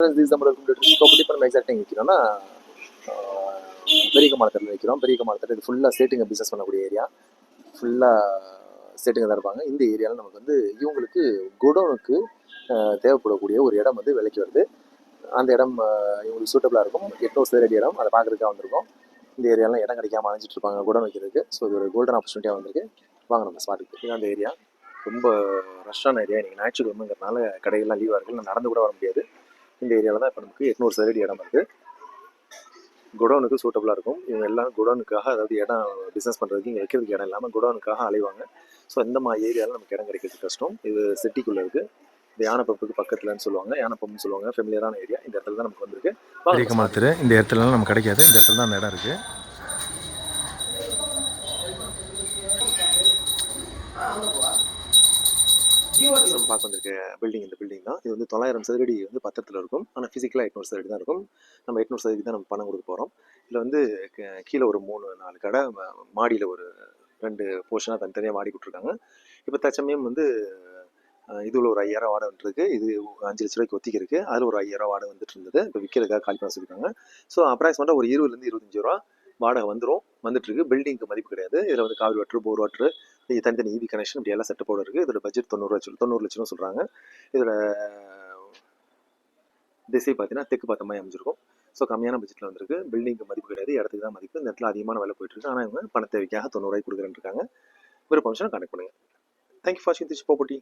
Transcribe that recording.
these number of property இப்போ நம்ம exact எங்கே பெரிய கமாலத்தில் வைக்கிறோம் பெரிய கமாலத்தில் இது ஃபுல்லாக சேட்டுங்க பிஸ்னஸ் பண்ணக்கூடிய ஏரியா ஃபுல்லாக சேட்டுங்க தான் இருப்பாங்க. இந்த ஏரியாவில் நமக்கு வந்து இவங்களுக்கு குடோனுக்கு தேவைப்படக்கூடிய ஒரு இடம் வந்து விலைக்கு வருது. அந்த இடம் இவங்களுக்கு சூட்டபிளாக இருக்கும். எட்நூறு சதுரடி இடம். அதை பார்க்குறதுக்காக வந்திருக்கோம். இந்த ஏரியாலாம் இடம் கிடைக்காம அணைஞ்சிட்டு இருப்பாங்க. குடோன் வைக்கிறதுக்கு. ஸோ இது ஒரு கோல்டன் ஆப்பர்ச்சுனிட்டியாக வந்திருக்கு. வாங்க நம்ம ஸ்மார்ட் அந்த ஏரியா ரொம்ப ரஷ்ஷான ஏரியா நீங்கள் ஞாயிற்றுக்கிழமைங்கிறதுனால கடைகள்லாம் லீவாக இருக்குது நான் நடந்து கூட வர முடியாது. இந்த ஏரியாவில் தான் இப்போ நமக்கு எட்நூறு சதுரடி இடம் இருக்குது குடோனுக்கு சூட்டபுளாக இருக்கும். இவங்க எல்லாம் குடோனுக்காக அதாவது இடம் பிஸ்னஸ் பண்ணுறதுக்கு இங்கே வைக்கிறதுக்கு இடம் இல்லாமல் குடோனுக்காக அலைவாங்க. ஸோ இந்த மாதிரி ஏரியாவில் நமக்கு இடம் கிடைக்கிறது கஷ்டம். இது சிட்டிக்குள்ளே இருக்குது இது யானைப்பப்புக்கு பக்கத்துலன்னு சொல்லுவாங்க. யானைப்பம்னு சொல்லுவாங்க. ஃபெமிலியரான ஏரியா இந்த இடத்துல தான் நமக்கு வந்திருக்கு. கமாலத்தில் இந்த இடத்துலலாம் நமக்கு கிடைக்காது. இந்த இடத்துல தான் அந்த இடம் இருக்குது நம்ம பார்க்க வந்திருக்க பில்டிங் இந்த பில்டிங் தான். இது வந்து தொள்ளாயிரம் சதுரடி வந்து பத்திரத்தில் இருக்கும். ஆனால் ஃபிசிக்கலாக எட்நூறு சதுரடி தான் இருக்கும். நம்ம எட்நூறு சதுரடி தான் நம்ம பணம் கொடுக்க போகிறோம் இதில் வந்து கீழே ஒரு மூணு நாலு கடை மாடியில் ஒரு ரெண்டு போர்ஷனாக தனித்தனியாக மாடி கொடுத்துருக்காங்க. இப்போ தச்சமயம் வந்து இதுல ஒரு ஐயாயிரம் வாடகை வந்துருக்கு. இது அஞ்சு லட்ச ரூபாய்க்கு ஒத்திக்கு இருக்கு. அதில் ஒரு ஐயாயிரம் வாடகை வந்துட்டு இருந்தது. இப்போ விற்கிறதுக்காக காலி பண்ண சொல்லியிருக்காங்க. ஸோ அப்ராக்சிமேட்டாக ஒரு இருபதுலேருந்து இருபத்தஞ்சு ரூபா வாடகை வந்துடும் வந்துட்டு இருக்கு. பில்டிங்க்கு மதிப்பு கிடையாது. இதில் வந்து காவிரி வாட்ரு போர் வாட்ரு இது தனித்தனி இவி கனெக்ஷன் இப்படி எல்லாம் செட்டப்போட இருக்குது இதோட பட்ஜெட் தொண்ணூறு லட்சம் தொண்ணூறு லட்சம்னு சொல்கிறாங்க இதோட திசை பார்த்தீங்கன்னா தெற்கு பார்த்த மாதிரி அமைஞ்சிருக்கும். ஸோ கம்மியான பட்ஜெட்டில் வந்திருக்கு. பில்டிங்க்கு மதிப்பு கிடையாது. இடத்துக்கு தான் மதிப்பு. இந்த இடத்துல அதிகமான விலை போயிட்டு இருக்கு. ஆனால் இவங்க பண தேவைக்காக தொண்ணூறுவாய்க்கு கொடுக்குறேன்னு இருக்காங்க. விருப்பம் கான்டெக்ட் பண்ணுங்க. தேங்க்யூ ஃபார் வாட்சிங் திஸ் ப்ராப்பர்ட்டி